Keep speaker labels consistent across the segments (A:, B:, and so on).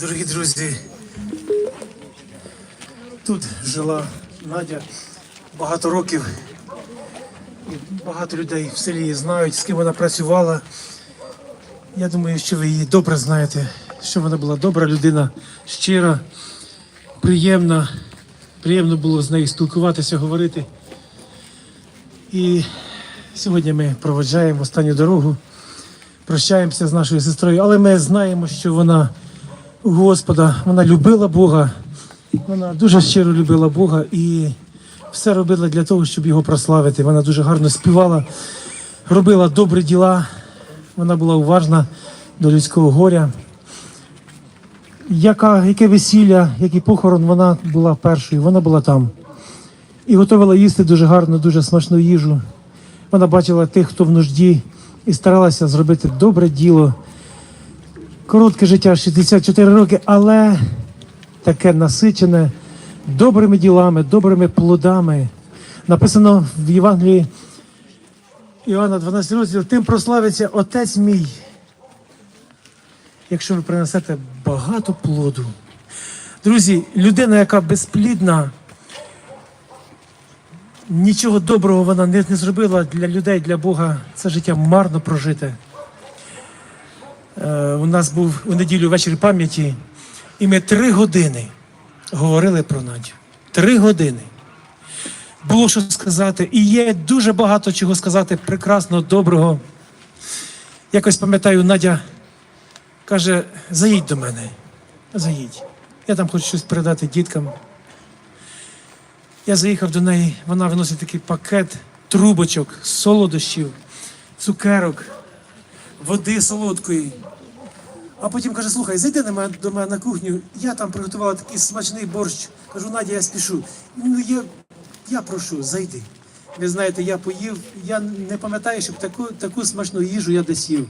A: Дорогі друзі, тут жила Надя багато років. І багато людей в селі її знають, з ким вона працювала. Я думаю, що ви її добре знаєте, що вона була добра людина, щира, приємна. Приємно було з нею спілкуватися, говорити. І сьогодні ми проводжаємо останню дорогу, прощаємося з нашою сестрою, але ми знаємо, що вона Господа, вона любила Бога, вона дуже щиро любила Бога і все робила для того, щоб його прославити. Вона дуже гарно співала, робила добрі діла, вона була уважна до людського горя. Яка, яке весілля, який похорон, вона була першою, вона була там. І готувала їсти дуже гарно, дуже смачну їжу. Вона бачила тих, хто в нужді, і старалася зробити добре діло. Коротке життя 64 роки, але таке насичене добрими ділами, добрими плодами. Написано в Євангелії Іоанна 12 розділ, тим прославиться Отець мій. Якщо ви принесете багато плоду. Друзі, людина, яка безплідна, нічого доброго вона не, зробила для людей, для Бога. Це життя марно прожите. Е, у нас був у неділю вечір пам'яті, і ми три години говорили про Надю. Три години. Було що сказати, і є дуже багато чого сказати прекрасного, доброго. Якось пам'ятаю, Надя каже: заїдь до мене, заїдь. Я там хочу щось передати діткам. Я заїхав до неї, вона виносить такий пакет трубочок, солодощів, цукерок, води солодкої. А потім каже: слухай, зайди на мене, до мене на кухню, я там приготувала такий смачний борщ. Кажу, Надя, я спішу. Ну, я, я прошу, зайди. Ви знаєте, я поїв, я не пам'ятаю, щоб таку, таку смачну їжу я десь їв.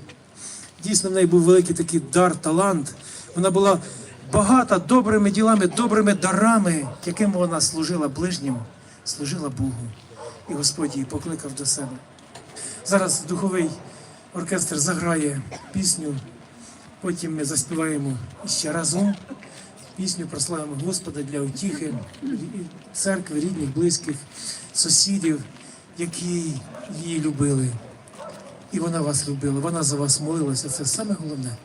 A: Дійсно, в неї був великий такий дар, талант. Вона була багата добрими ділами, добрими дарами, яким вона служила ближнім, служила Богу. І Господь її покликав до себе. Зараз духовий оркестр заграє пісню, потім ми заспіваємо ще разом пісню, прославимо Господа для утіхи церкви, рідних, близьких, сусідів, які її любили. І вона вас любила, вона за вас молилася. Це саме головне.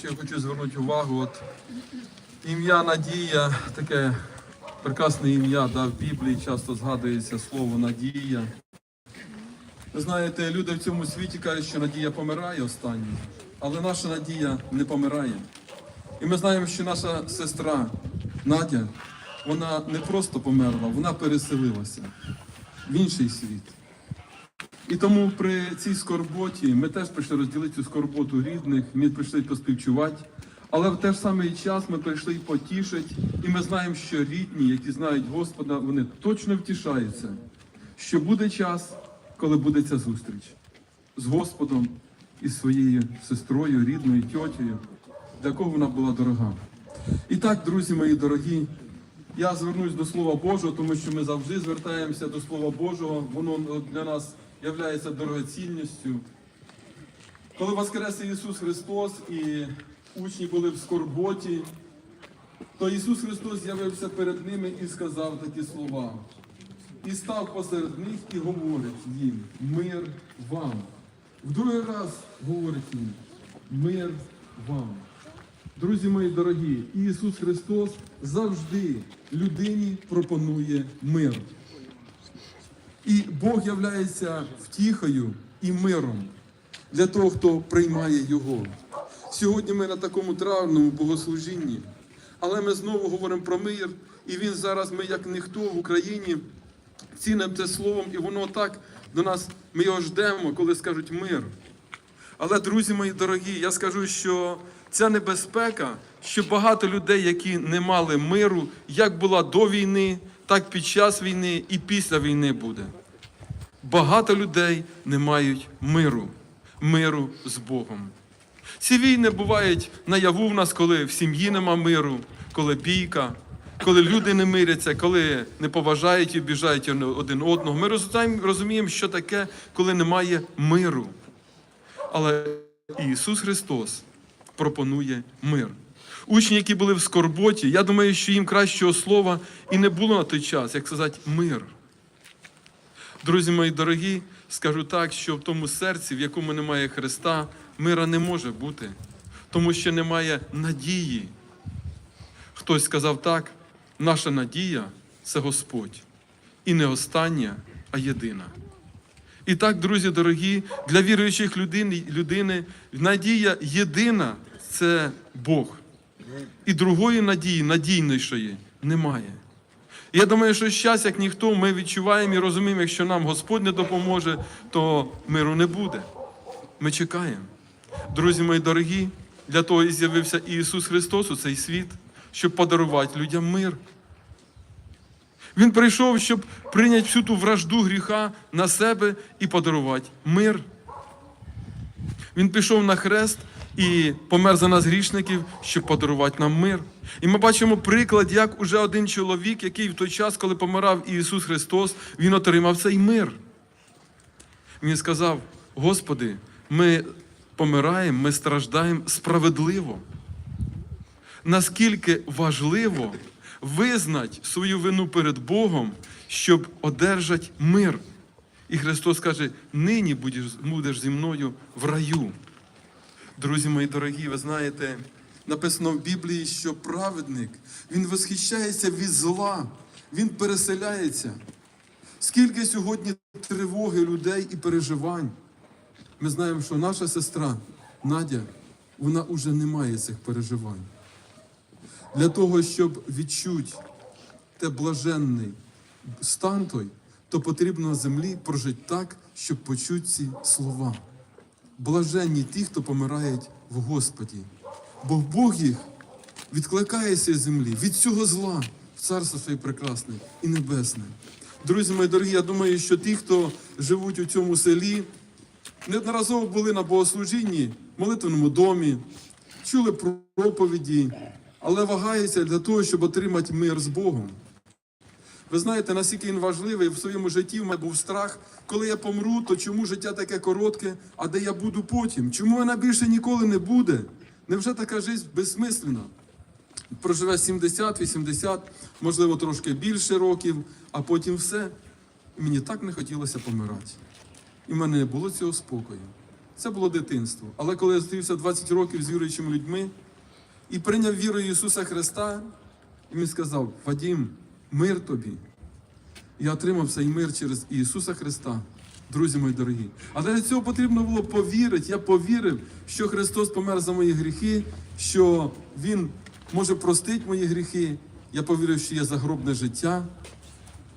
B: Що я хочу звернути увагу. От ім'я Надія, таке прекрасне ім'я, да, в Біблії часто згадується слово Надія. Ви знаєте, люди в цьому світі кажуть, що надія помирає останній, але наша надія не помирає. І ми знаємо, що наша сестра Надя, вона не просто померла, вона переселилася в інший світ. І тому при цій скорботі ми теж прийшли розділити цю скорботу рідних, ми прийшли поспівчувати. Але в той ж самий час ми прийшли потішити, і ми знаємо, що рідні, які знають Господа, вони точно втішаються, що буде час, коли буде ця зустріч з Господом і своєю сестрою, рідною тьотєю, для кого вона була дорога. І так, друзі мої дорогі, я звернусь до Слова Божого, тому що ми завжди звертаємося до Слова Божого. Воно для нас є дорогоцінністю. Коли воскрес Ісус Христос і учні були в скорботі, то Ісус Христос з'явився перед ними і сказав такі слова. І став посеред них і говорить їм: мир вам. В другий раз говорить їм: мир вам. Друзі мої дорогі, Ісус Христос завжди людині пропонує мир. І Бог являється втіхою і миром для того, хто приймає Його. Сьогодні ми на такому травному богослужінні, але ми знову говоримо про мир, і він зараз, ми як ніхто в Україні, цінимо це словом, і воно так до нас, ми його ждемо, коли скажуть мир. Але, друзі мої дорогі, я скажу, що ця небезпека, що багато людей, які не мали миру, як була до війни, так під час війни і після війни буде. Багато людей не мають миру, миру з Богом. Ці війни бувають наяву в нас, коли в сім'ї нема миру, коли бійка, коли люди не миряться, коли не поважають і обіжають один одного. Ми розуміємо, що таке, коли немає миру. Але Ісус Христос пропонує мир. Учні, які були в скорботі, я думаю, що їм кращого слова і не було на той час, як сказати, мир. Друзі мої дорогі, скажу так, що в тому серці, в якому немає Христа, мира не може бути, тому що немає надії. Хтось сказав так, наша надія це Господь. І не остання, а єдина. І так, друзі дорогі, для віруючих людини, людини надія єдина це Бог. І другої надії, надійнішої, немає. Я думаю, що зараз, як ніхто, ми відчуваємо і розуміємо, якщо нам Господь не допоможе, то миру не буде. Ми чекаємо. Друзі мої дорогі, для того і з'явився Ісус Христос у цей світ, щоб подарувати людям мир. Він прийшов, щоб прийняти всю ту вражду гріха на себе і подарувати мир. Він пішов на хрест і помер за нас грішників, щоб подарувати нам мир. І ми бачимо приклад, як уже один чоловік, який в той час, коли помирав Ісус Христос, він отримав цей мир. Він сказав: Господи, ми помираємо, ми страждаємо справедливо. Наскільки важливо визнати свою вину перед Богом, щоб одержати мир. І Христос каже: нині будеш, зі мною в раю. Друзі мої дорогі, ви знаєте, написано в Біблії, що праведник, він восхищається від зла, він переселяється. Скільки сьогодні тривоги людей і переживань. Ми знаємо, що наша сестра Надя, вона вже не має цих переживань. Для того, щоб відчути те блаженний стан той, то потрібно землі прожити так, щоб почути ці слова. Блаженні ті, хто помирають в Господі. Бо Бог їх відкликає з землі від цього зла в царство своє прекрасне і небесне. Друзі мої дорогі, я думаю, що ті, хто живуть у цьому селі, неодноразово були на богослужінні, молитвеному домі, чули проповіді, але вагаються для того, щоб отримати мир з Богом. Ви знаєте, наскільки він важливий в своєму житті в мене був страх, коли я помру, то чому життя таке коротке, а де я буду потім? Чому вона більше ніколи не буде? Невже така життя безсмислена? Проживе 70, 80, можливо, трошки більше років, а потім все. Мені так не хотілося помирати. І в мене не було цього спокою. Це було дитинство. Але коли я зустрівся 20 років з віруючими людьми і прийняв віру Ісуса Христа, і він сказав: Вадім, мир тобі. Я отримав цей мир через Ісуса Христа, друзі мої дорогі. Але для цього потрібно було повірити. Я повірив, що Христос помер за мої гріхи, що Він може простити мої гріхи. Я повірив, що є загробне життя,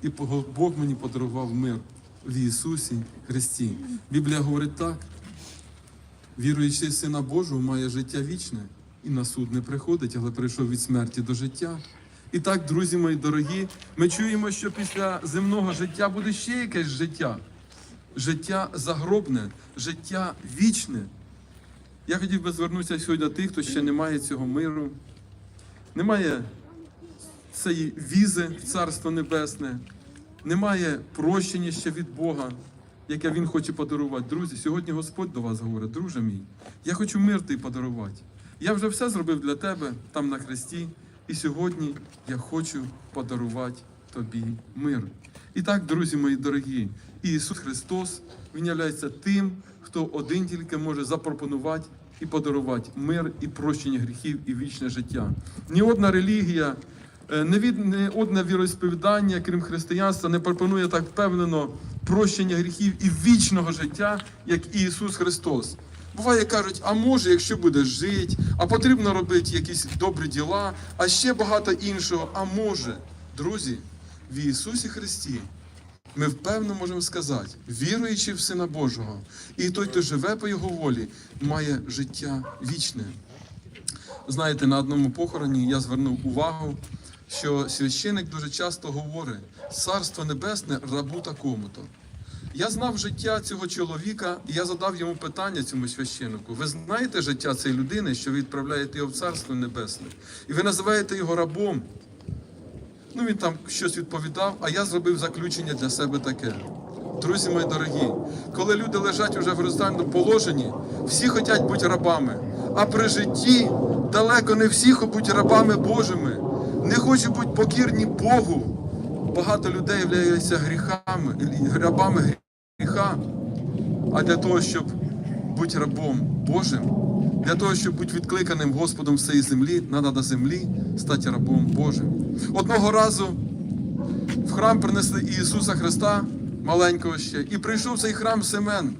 B: і Бог мені подарував мир в Ісусі Христі. Біблія говорить так: віруючий в Сина Божого має життя вічне і на суд не приходить, але прийшов від смерті до життя. І так, друзі мої дорогі, ми чуємо, що після земного життя буде ще якесь життя. Життя загробне, життя вічне. Я хотів би звернутися сьогодні до тих, хто ще не має цього миру, немає цієї візи в Царство Небесне, немає прощення ще від Бога, яке Він хоче подарувати. Друзі, сьогодні Господь до вас говорить, друже мій, я хочу мир ти подарувати. Я вже все зробив для тебе там на хресті, і сьогодні я хочу подарувати тобі мир. І так, друзі мої дорогі, Ісус Христос, Він являється тим, хто один тільки може запропонувати і подарувати мир і прощення гріхів і вічне життя. Ні одна релігія, е, не від не одне віросповідання, крім християнства, не пропонує так впевнено прощення гріхів і вічного життя, як Ісус Христос. Буває, кажуть, а може, якщо будеш жити, а потрібно робити якісь добрі діла, а ще багато іншого. А може, друзі, в Ісусі Христі ми впевнено можемо сказати, віруючи в Сина Божого, і той, хто живе по Його волі, має життя вічне. Знаєте, на одному похороні я звернув увагу, що священик дуже часто говорить: Царство Небесне рабу такому-то. Я знав життя цього чоловіка, і я задав йому питання цьому священнику. Ви знаєте життя цієї людини, що ви відправляєте його в Царство Небесне, і ви називаєте його рабом. Ну, він там щось відповідав, а я зробив заключення для себе таке. Друзі мої дорогі, коли люди лежать уже в горизонтальному положенні, всі хочуть бути рабами. А при житті далеко не всі хочуть рабами Божими, не хочуть бути покірні Богу. Багато людей являються гріхами, рабами гріха. А для того, щоб бути рабом Божим, для того, щоб бути відкликаним Господом з цієї землі, треба на землі стати рабом Божим. Одного разу в храм принесли Ісуса Христа, маленького ще, і прийшов цей храм Семен.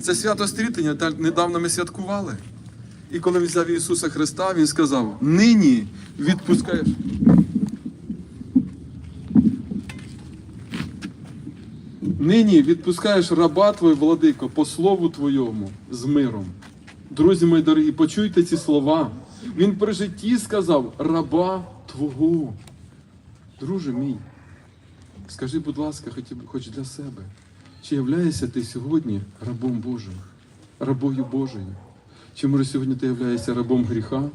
B: Це свято стрітення, недавно ми святкували. І коли він взяв Ісуса Христа, Він сказав: нині відпускаєш. Нині відпускаєш раба твой, владико, по слову твоєму з миром. Друзі мої дорогі, почуйте ці слова. Він при житті сказав раба Твого. Друже мій, скажи, будь ласка, хоч для себе, чи являєшся ти сьогодні рабом Божим, рабою Божою? Чи може сьогодні ти являєшся рабом гріха?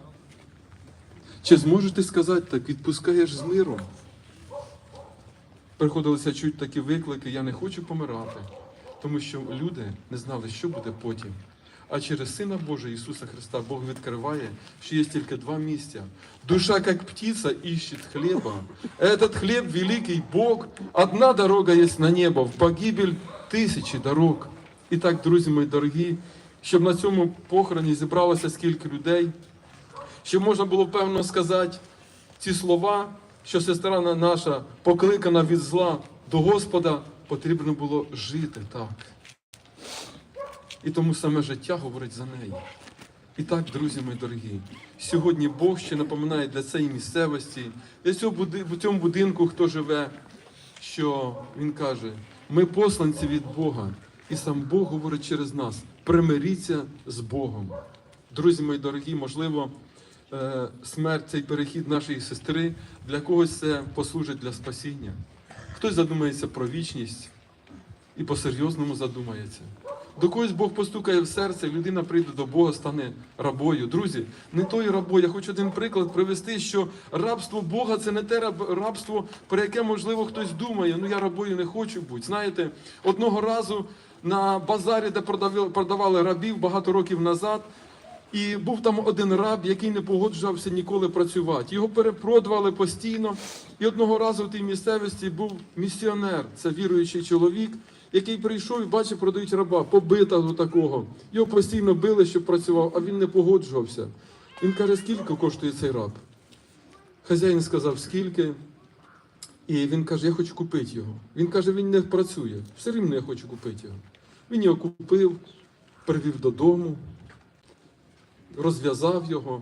B: Чи зможеш ти сказати так, відпускаєш з миром? Приходилося чуть такі виклики, я не хочу помирати, тому що люди не знали, що буде потім. А через Сина Божого Ісуса Христа Бог відкриває, що є тільки два місця. Душа, як птиця, ищет хлеба. Этот хлеб великий Бог. Одна дорога є на небо, в погибель тисячі дорог. І так, друзі мої дорогі, щоб на цьому похороні зібралося скільки людей, щоб можна було певно сказати ці слова, що сестра наша покликана від зла до Господа, потрібно було жити так. І тому саме життя говорить за неї. І так, друзі мої дорогі, сьогодні Бог ще напоминає для цієї місцевості, для цього в цьому будинку, хто живе, що Він каже, ми посланці від Бога, і сам Бог говорить через нас: примиріться з Богом. Друзі мої дорогі, можливо, смерть, цей перехід нашої сестри для когось це послужить для спасіння. Хтось задумається про вічність і по-серйозному задумається. До когось Бог постукає в серце, людина прийде до Бога, стане рабою. Друзі, не той рабой. Я хочу один приклад привести, що рабство Бога це не те рабство, про яке, можливо, хтось думає, ну я рабою не хочу бути. Знаєте, одного разу на базарі, де продавали рабів багато років назад, і був там один раб, який не погоджувався ніколи працювати. Його перепродували постійно. І одного разу в тій місцевості був місіонер, це віруючий чоловік, який прийшов і бачив, продають раба, побитого такого. Його постійно били, щоб працював, а він не погоджувався. Він каже, скільки коштує цей раб? Хазяїн сказав, скільки. І він каже, я хочу купити його. Він каже, він не працює. Все рівно я хочу купити його. Він його купив, привів додому, розв'язав його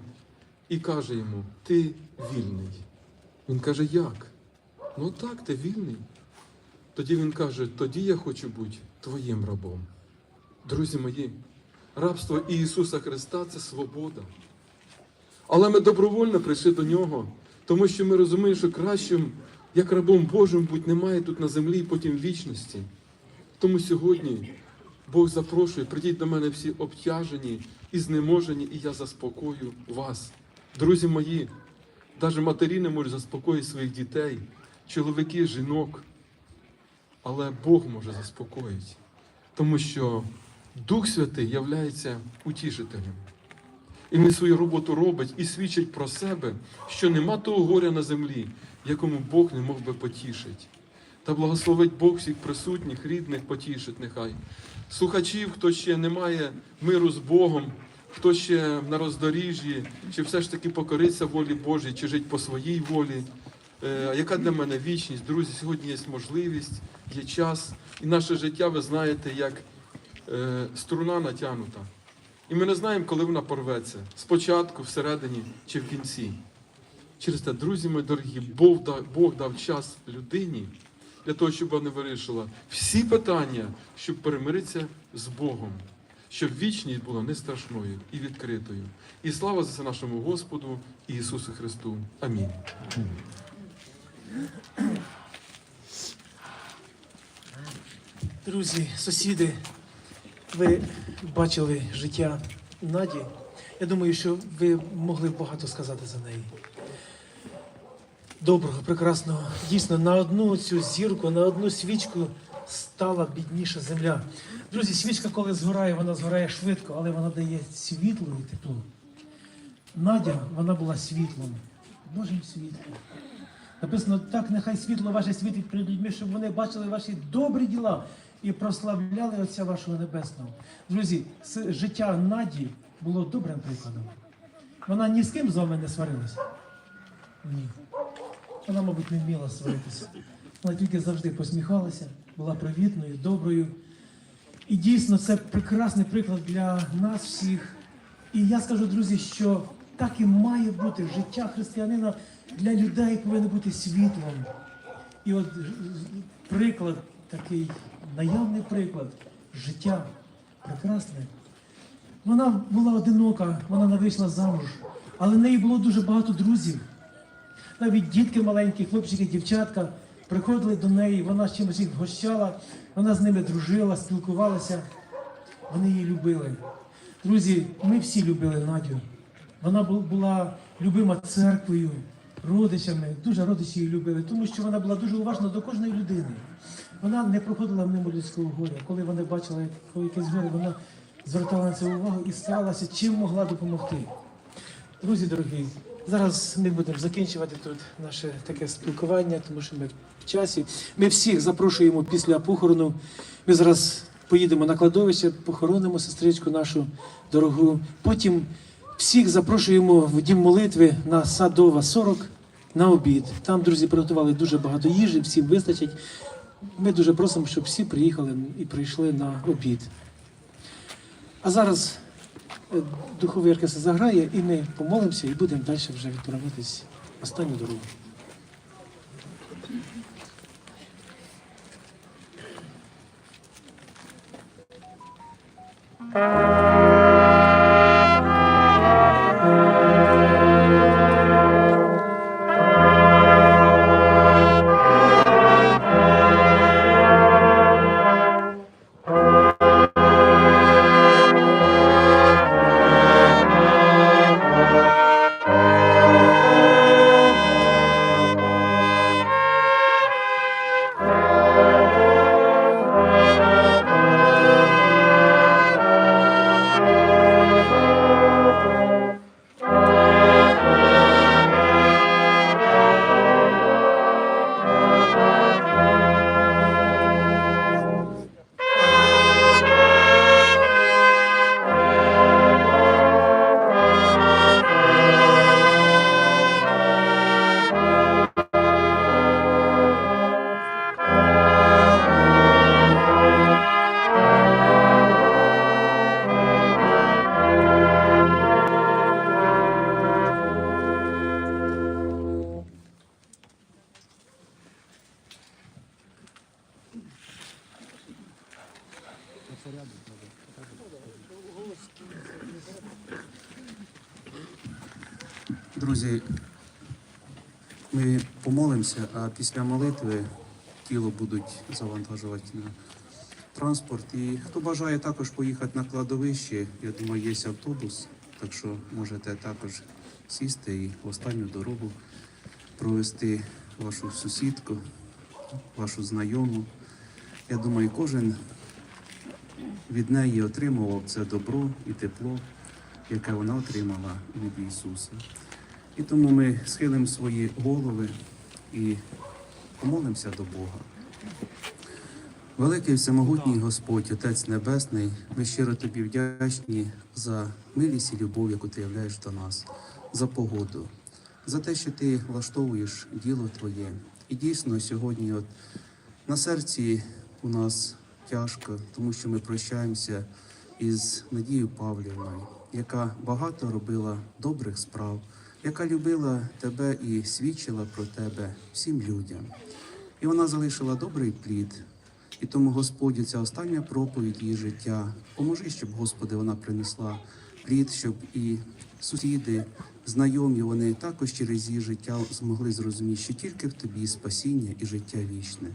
B: і каже йому: Ти вільний. Він каже, як? Ну так, ти вільний. Тоді він каже, тоді я хочу бути твоїм рабом. Друзі мої, рабство Ісуса Христа це свобода. Але ми добровольно прийшли до нього, тому що ми розуміємо, що кращим, як рабом Божим, бути немає тут на землі і потім вічності. Тому сьогодні Бог запрошує, прийдіть до мене всі обтяжені і знеможені, і я заспокою вас. Друзі мої, навіть матері не можуть заспокоїти своїх дітей, чоловіки, жінок. Але Бог може заспокоїти, тому що Дух Святий являється утішителем. І він свою роботу робить і свідчить про себе, що нема того горя на землі, якому Бог не мог би потішити. Та благословить Бог всіх присутніх, рідних, потішить нехай. Слухачів, хто ще не має миру з Богом, хто ще на роздоріжжі, чи все ж таки покориться волі Божій, чи жить по своїй волі. Е, яка для мене вічність? Друзі, сьогодні є можливість, є час. І наше життя, ви знаєте, як е, струна натягнута. І ми не знаємо, коли вона порветься. Спочатку, всередині чи в кінці. Через те, друзі мої дорогі, Бог дав час людині для того, щоб вона вирішила всі питання, щоб перемиритися з Богом, щоб вічність була не страшною і відкритою. І слава за це нашому Господу Ісусу Христу. Амінь.
A: Друзі, сусіди, ви бачили життя Наді. Я думаю, що ви могли багато сказати за неї. Доброго, прекрасного. Дійсно, на одну цю зірку, на одну свічку стала бідніша земля. Друзі, свічка, коли згорає, вона згорає швидко, але вона дає світло і тепло. Надя, вона була світлом, Божим світлом. Написано, так нехай світло ваше світить перед людьми, щоб вони бачили ваші добрі діла і прославляли Отця вашого Небесного. Друзі, життя Наді було добрим прикладом. Вона ні з ким з вами не сварилася. Ні. Вона, мабуть, не вміла сваритися. Вона тільки завжди посміхалася, була привітною, доброю. І дійсно це прекрасний приклад для нас всіх. І я скажу, друзі, що так і має бути життя християнина для людей повинно бути світлом. І от приклад такий, наявний приклад життя прекрасне. Вона була одинока, вона не вийшла замуж, але в неї було дуже багато друзів. Навіть дітки маленькі, хлопчики, дівчатка приходили до неї, вона з чимось їх вгощала, вона з ними дружила, спілкувалася. Вони її любили. Друзі, ми всі любили Надю. Вона була любима церквою, родичами. Дуже родичі її любили, тому що вона була дуже уважна до кожної людини. Вона не проходила мимо людського горя. Коли вона бачила якесь горе, вона звертала на це увагу і старалася, чим могла допомогти. Друзі дорогі, зараз ми будемо закінчувати тут наше таке спілкування, тому що ми в часі. Ми всіх запрошуємо після похорону. Ми зараз поїдемо на кладовище, похоронимо сестричку нашу дорогу. Потім всіх запрошуємо в дім молитви на Садова 40 на обід. Там, друзі, приготували дуже багато їжі, всім вистачить. Ми дуже просимо, щоб всі приїхали і прийшли на обід. А зараз Е, духовий духовірка заграє, і ми помолимося і будемо далі вже відправлятись останню дорогу.
C: Thank you. Помолимося, а після молитви тіло будуть завантажувати на транспорт. І хто бажає також поїхати на кладовище, я думаю, є автобус, так що можете також сісти і в останню дорогу провести вашу сусідку, вашу знайому. Я думаю, кожен від неї отримував це добро і тепло, яке вона отримала від Ісуса. І тому ми схилимо свої голови і помолимося до Бога. Великий всемогутній Господь, Отець Небесний, ми щиро тобі вдячні за милість і любов, яку ти являєш до нас, за погоду, за те, що ти влаштовуєш діло Твоє. І дійсно сьогодні, от на серці у нас тяжко, тому що ми прощаємося із Надією Павлівною, яка багато робила добрих справ, яка любила тебе і свідчила про тебе всім людям. І вона залишила добрий плід. І тому, Господі, ця остання проповідь її життя. Поможи, щоб, Господи, вона принесла плід, щоб і сусіди, знайомі, вони також через її життя змогли зрозуміти, що тільки в тобі спасіння і життя вічне.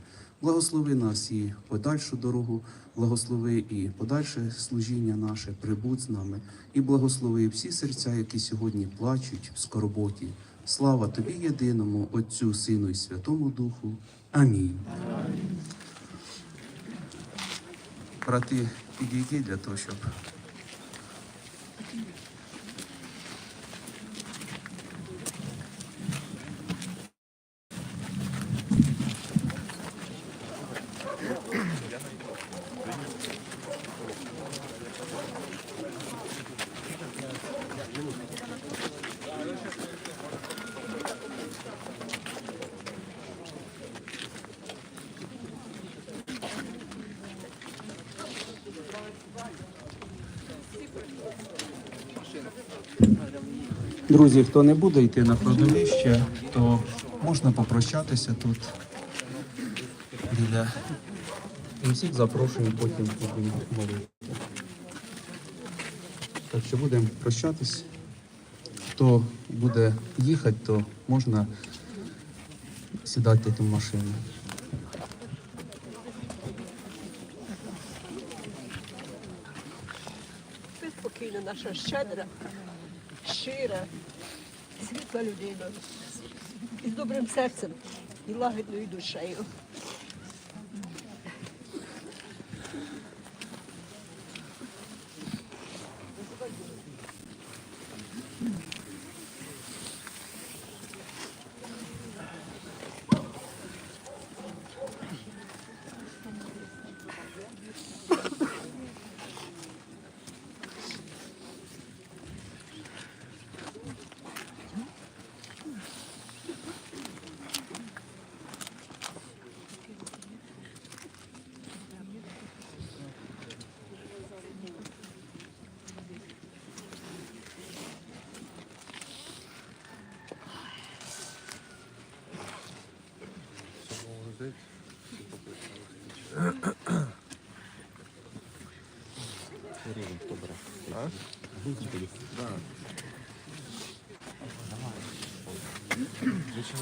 C: Благослови нас і подальшу дорогу, благослови і подальше служіння наше, прибудь з нами, і благослови всі серця, які сьогодні плачуть в скорботі. Слава тобі, єдиному, Отцю, Сину і Святому Духу. Амінь. Брати, підійдіть для того, щоб Друзі, хто не буде йти на кладовище, то можна попрощатися тут біля. І всіх запрошуємо потім будемо молити. Так що будемо прощатись. Хто буде їхати, то можна сідати в машину.
D: Ти спокійна, наша щедра, щира, світла людина. З добрим серцем, і лагідною душею.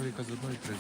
E: Для з одної три.